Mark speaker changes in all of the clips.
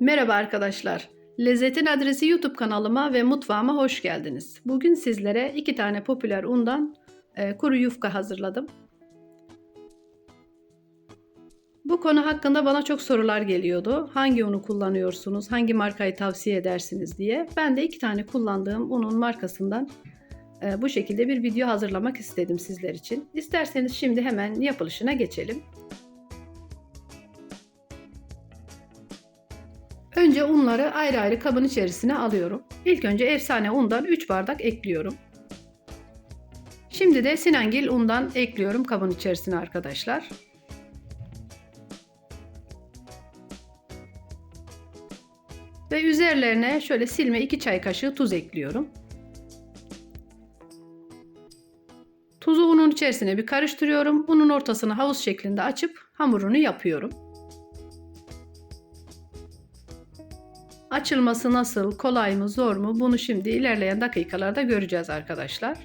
Speaker 1: Merhaba arkadaşlar. Lezzetin Adresi YouTube kanalıma ve mutfağıma hoş geldiniz. Bugün sizlere iki tane popüler undan e, kuru yufka hazırladım. Bu konu hakkında bana çok sorular geliyordu. Hangi unu kullanıyorsunuz, hangi markayı tavsiye edersiniz diye. Ben de iki tane kullandığım unun markasından e, bu şekilde bir video hazırlamak istedim sizler için. İsterseniz şimdi hemen yapılışına geçelim. Önce unları ayrı ayrı kabın içerisine alıyorum. İlk önce efsane undan 3 bardak ekliyorum. Şimdi de Sinangil undan ekliyorum kabın içerisine arkadaşlar. Ve üzerlerine şöyle silme 2 çay kaşığı tuz ekliyorum. Tuzu unun içerisine bir karıştırıyorum. Unun ortasını havuz şeklinde açıp hamurunu yapıyorum. Açılması nasıl, kolay mı, zor mu bunu şimdi ilerleyen dakikalarda göreceğiz arkadaşlar.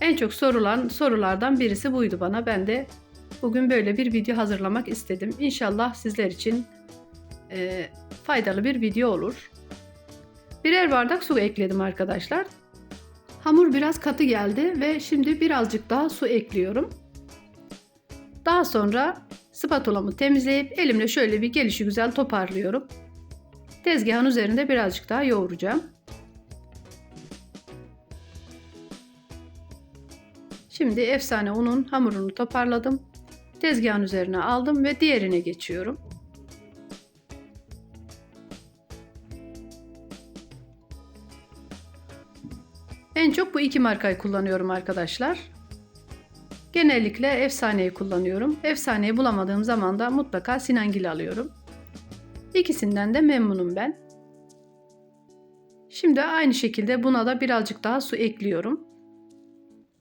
Speaker 1: En çok sorulan sorulardan birisi buydu bana. Ben de bugün böyle bir video hazırlamak istedim. İnşallah sizler için e, faydalı bir video olur. Birer bardak su ekledim arkadaşlar. Hamur biraz katı geldi ve şimdi birazcık daha su ekliyorum. Daha sonra spatulamı temizleyip elimle şöyle bir gelişi güzel toparlıyorum. Tezgahın üzerinde birazcık daha yoğuracağım. Şimdi efsane unun hamurunu toparladım. Tezgahın üzerine aldım ve diğerine geçiyorum. En çok bu iki markayı kullanıyorum arkadaşlar. Genellikle efsaneyi kullanıyorum. Efsaneyi bulamadığım zaman da mutlaka Sinangil alıyorum. İkisinden de memnunum ben. Şimdi aynı şekilde buna da birazcık daha su ekliyorum.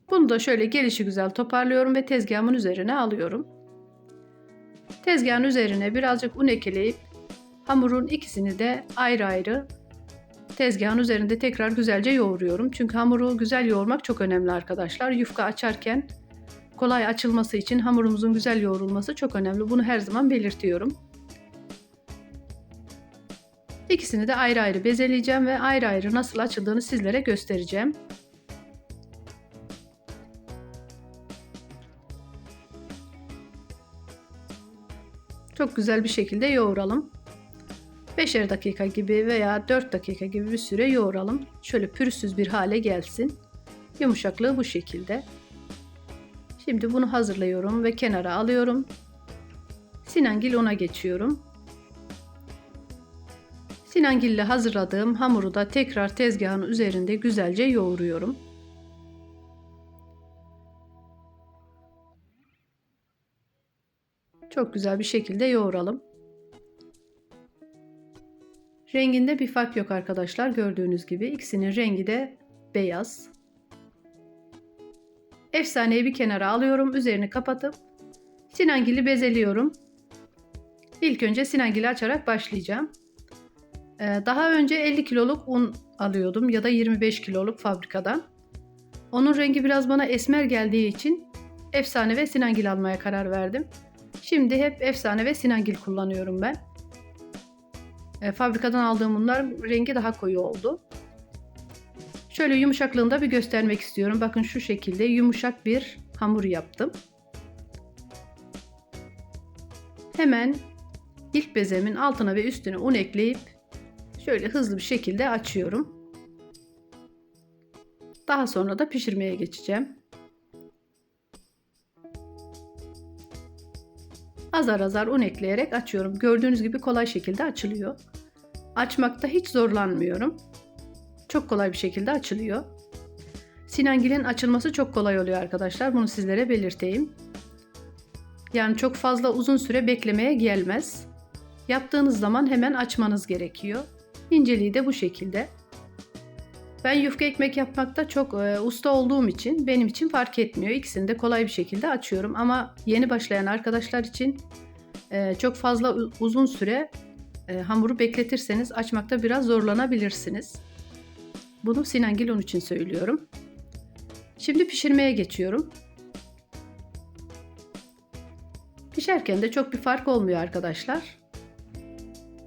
Speaker 1: Bunu da şöyle gelişi güzel toparlıyorum ve tezgahımın üzerine alıyorum. Tezgahın üzerine birazcık un ekleyip hamurun ikisini de ayrı ayrı tezgahın üzerinde tekrar güzelce yoğuruyorum. Çünkü hamuru güzel yoğurmak çok önemli arkadaşlar. Yufka açarken kolay açılması için hamurumuzun güzel yoğrulması çok önemli. Bunu her zaman belirtiyorum. İkisini de ayrı ayrı bezeleyeceğim ve ayrı ayrı nasıl açıldığını sizlere göstereceğim. Çok güzel bir şekilde yoğuralım. 5'er dakika gibi veya 4 dakika gibi bir süre yoğuralım. Şöyle pürüzsüz bir hale gelsin. Yumuşaklığı bu şekilde. Şimdi bunu hazırlıyorum ve kenara alıyorum. Sinangil una geçiyorum. Sinangille hazırladığım hamuru da tekrar tezgahın üzerinde güzelce yoğuruyorum. Çok güzel bir şekilde yoğuralım. Renginde bir fark yok arkadaşlar. Gördüğünüz gibi ikisinin rengi de beyaz. Efsaneyi bir kenara alıyorum. Üzerini kapatıp sinangili bezeliyorum. İlk önce sinangili açarak başlayacağım. Ee, daha önce 50 kiloluk un alıyordum ya da 25 kiloluk fabrikadan. Onun rengi biraz bana esmer geldiği için efsane ve sinangil almaya karar verdim. Şimdi hep efsane ve sinangil kullanıyorum ben. E, fabrikadan aldığım unlar rengi daha koyu oldu. Şöyle yumuşaklığını da bir göstermek istiyorum. Bakın şu şekilde yumuşak bir hamur yaptım. Hemen ilk bezemin altına ve üstüne un ekleyip şöyle hızlı bir şekilde açıyorum. Daha sonra da pişirmeye geçeceğim. Azar azar un ekleyerek açıyorum. Gördüğünüz gibi kolay şekilde açılıyor. Açmakta hiç zorlanmıyorum. Çok kolay bir şekilde açılıyor. Sinangil'in açılması çok kolay oluyor arkadaşlar. Bunu sizlere belirteyim. Yani çok fazla uzun süre beklemeye gelmez. Yaptığınız zaman hemen açmanız gerekiyor. İnceliği de bu şekilde. Ben yufka ekmek yapmakta çok e, usta olduğum için benim için fark etmiyor. İkisini de kolay bir şekilde açıyorum ama yeni başlayan arkadaşlar için e, çok fazla uzun süre e, hamuru bekletirseniz açmakta biraz zorlanabilirsiniz. Bunu Sinangil un için söylüyorum. Şimdi pişirmeye geçiyorum. Pişerken de çok bir fark olmuyor arkadaşlar.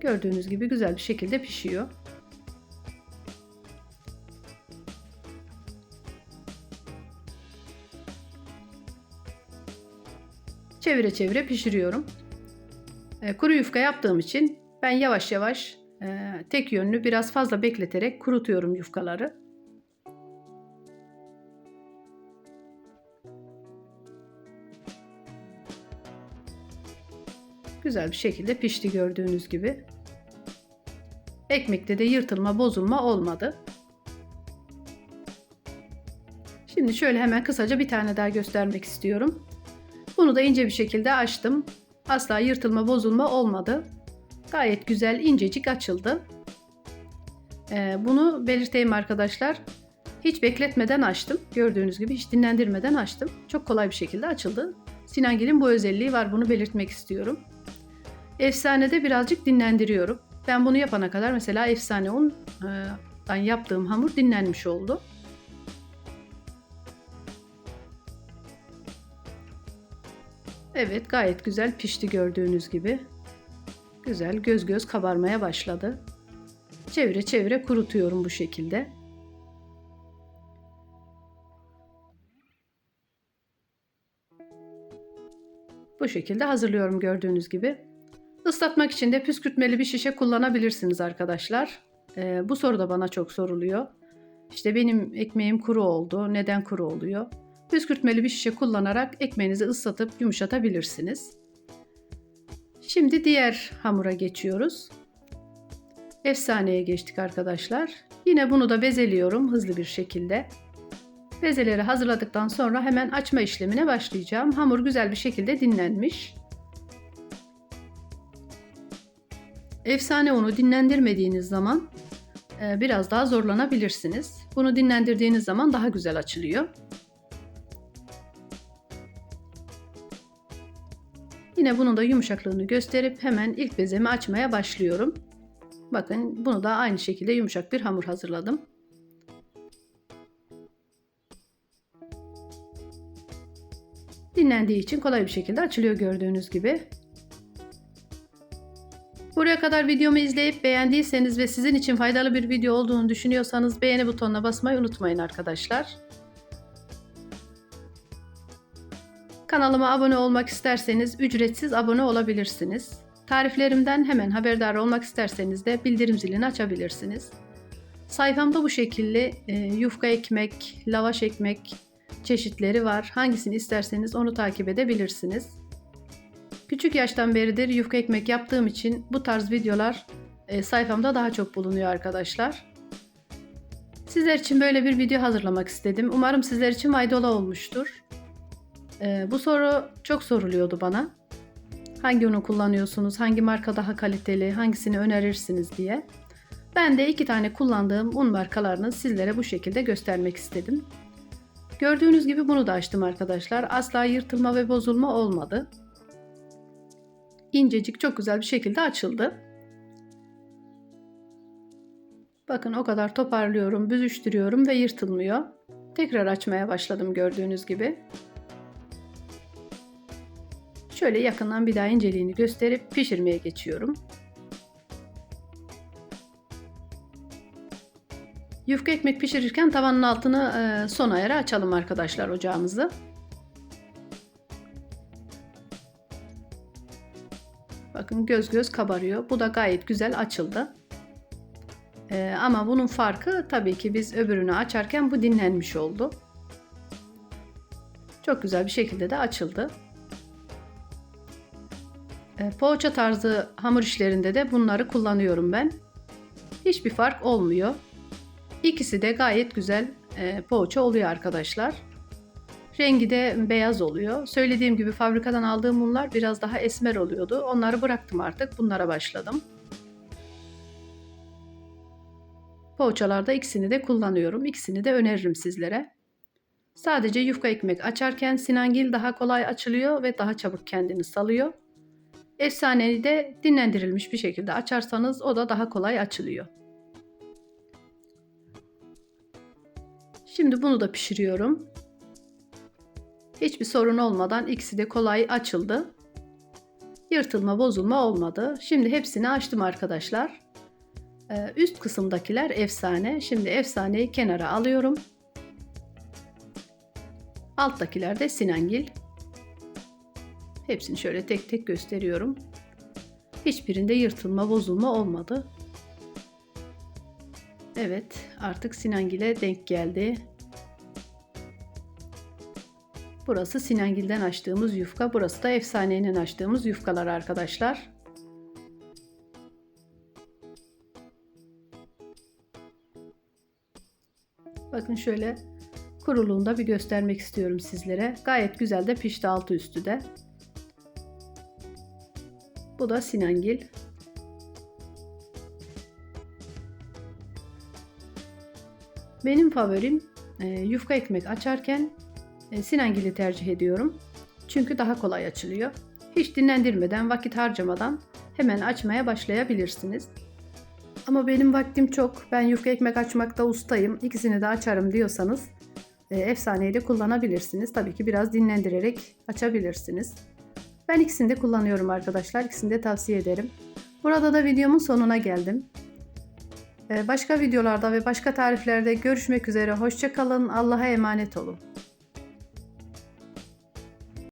Speaker 1: Gördüğünüz gibi güzel bir şekilde pişiyor. Çevire çevire pişiriyorum. E, kuru yufka yaptığım için ben yavaş yavaş e, tek yönlü biraz fazla bekleterek kurutuyorum yufkaları. Güzel bir şekilde pişti gördüğünüz gibi. Ekmekte de yırtılma bozulma olmadı. Şimdi şöyle hemen kısaca bir tane daha göstermek istiyorum. Bunu da ince bir şekilde açtım. Asla yırtılma bozulma olmadı. Gayet güzel incecik açıldı. Ee, bunu belirteyim arkadaşlar. Hiç bekletmeden açtım. Gördüğünüz gibi hiç dinlendirmeden açtım. Çok kolay bir şekilde açıldı. Sinangil'in bu özelliği var. Bunu belirtmek istiyorum. Efsanede birazcık dinlendiriyorum. Ben bunu yapana kadar mesela efsane undan yaptığım hamur dinlenmiş oldu. Evet gayet güzel pişti gördüğünüz gibi. Güzel göz göz kabarmaya başladı. Çevire çevire kurutuyorum bu şekilde. Bu şekilde hazırlıyorum gördüğünüz gibi. Islatmak için de püskürtmeli bir şişe kullanabilirsiniz arkadaşlar. Ee, bu soru da bana çok soruluyor. İşte benim ekmeğim kuru oldu. Neden kuru oluyor? Püskürtmeli bir şişe kullanarak ekmeğinizi ıslatıp yumuşatabilirsiniz. Şimdi diğer hamura geçiyoruz. Efsaneye geçtik arkadaşlar. Yine bunu da bezeliyorum hızlı bir şekilde. Bezeleri hazırladıktan sonra hemen açma işlemine başlayacağım. Hamur güzel bir şekilde dinlenmiş. Efsane unu dinlendirmediğiniz zaman e, biraz daha zorlanabilirsiniz. Bunu dinlendirdiğiniz zaman daha güzel açılıyor. Yine bunun da yumuşaklığını gösterip hemen ilk bezemi açmaya başlıyorum. Bakın bunu da aynı şekilde yumuşak bir hamur hazırladım. Dinlendiği için kolay bir şekilde açılıyor gördüğünüz gibi. Buraya kadar videomu izleyip beğendiyseniz ve sizin için faydalı bir video olduğunu düşünüyorsanız beğeni butonuna basmayı unutmayın arkadaşlar. Kanalıma abone olmak isterseniz ücretsiz abone olabilirsiniz. Tariflerimden hemen haberdar olmak isterseniz de bildirim zilini açabilirsiniz. Sayfamda bu şekilde e, yufka ekmek, lavaş ekmek çeşitleri var. Hangisini isterseniz onu takip edebilirsiniz. Küçük yaştan beridir yufka ekmek yaptığım için bu tarz videolar e, sayfamda daha çok bulunuyor arkadaşlar. Sizler için böyle bir video hazırlamak istedim. Umarım sizler için faydalı olmuştur. E, bu soru çok soruluyordu bana. Hangi unu kullanıyorsunuz, hangi marka daha kaliteli, hangisini önerirsiniz diye. Ben de iki tane kullandığım un markalarını sizlere bu şekilde göstermek istedim. Gördüğünüz gibi bunu da açtım arkadaşlar. Asla yırtılma ve bozulma olmadı. İncecik çok güzel bir şekilde açıldı. Bakın o kadar toparlıyorum, büzüştürüyorum ve yırtılmıyor. Tekrar açmaya başladım gördüğünüz gibi. Şöyle yakından bir daha inceliğini gösterip pişirmeye geçiyorum. Yufka ekmek pişirirken tavanın altını son ayara açalım arkadaşlar ocağımızı. Bakın göz göz kabarıyor. Bu da gayet güzel açıldı. Ee, ama bunun farkı tabii ki biz öbürünü açarken bu dinlenmiş oldu. Çok güzel bir şekilde de açıldı. Ee, poğaça tarzı hamur işlerinde de bunları kullanıyorum ben. Hiçbir fark olmuyor. İkisi de gayet güzel e, poğaça oluyor arkadaşlar. Rengi de beyaz oluyor. Söylediğim gibi fabrikadan aldığım unlar biraz daha esmer oluyordu. Onları bıraktım artık. Bunlara başladım. Poğaçalarda ikisini de kullanıyorum. İkisini de öneririm sizlere. Sadece yufka ekmek açarken sinangil daha kolay açılıyor ve daha çabuk kendini salıyor. Efsaneyi de dinlendirilmiş bir şekilde açarsanız o da daha kolay açılıyor. Şimdi bunu da pişiriyorum. Hiçbir sorun olmadan ikisi de kolay açıldı. Yırtılma bozulma olmadı. Şimdi hepsini açtım arkadaşlar. Ee, üst kısımdakiler efsane. Şimdi efsaneyi kenara alıyorum. Alttakiler de Sinangil. Hepsini şöyle tek tek gösteriyorum. Hiçbirinde yırtılma bozulma olmadı. Evet artık Sinangil'e denk geldi. Burası Sinangil'den açtığımız yufka. Burası da Efsane'nin açtığımız yufkalar arkadaşlar. Bakın şöyle kuruluğunda bir göstermek istiyorum sizlere. Gayet güzel de pişti altı üstü de. Bu da Sinangil. Benim favorim e, yufka ekmek açarken Sinangil'i tercih ediyorum. Çünkü daha kolay açılıyor. Hiç dinlendirmeden, vakit harcamadan hemen açmaya başlayabilirsiniz. Ama benim vaktim çok, ben yufka ekmek açmakta ustayım, ikisini de açarım diyorsanız e, efsaneyi de kullanabilirsiniz. Tabii ki biraz dinlendirerek açabilirsiniz. Ben ikisini de kullanıyorum arkadaşlar. İkisini de tavsiye ederim. Burada da videomun sonuna geldim. Ee, Başka videolarda ve başka tariflerde görüşmek üzere. Hoşçakalın. Allah'a emanet olun.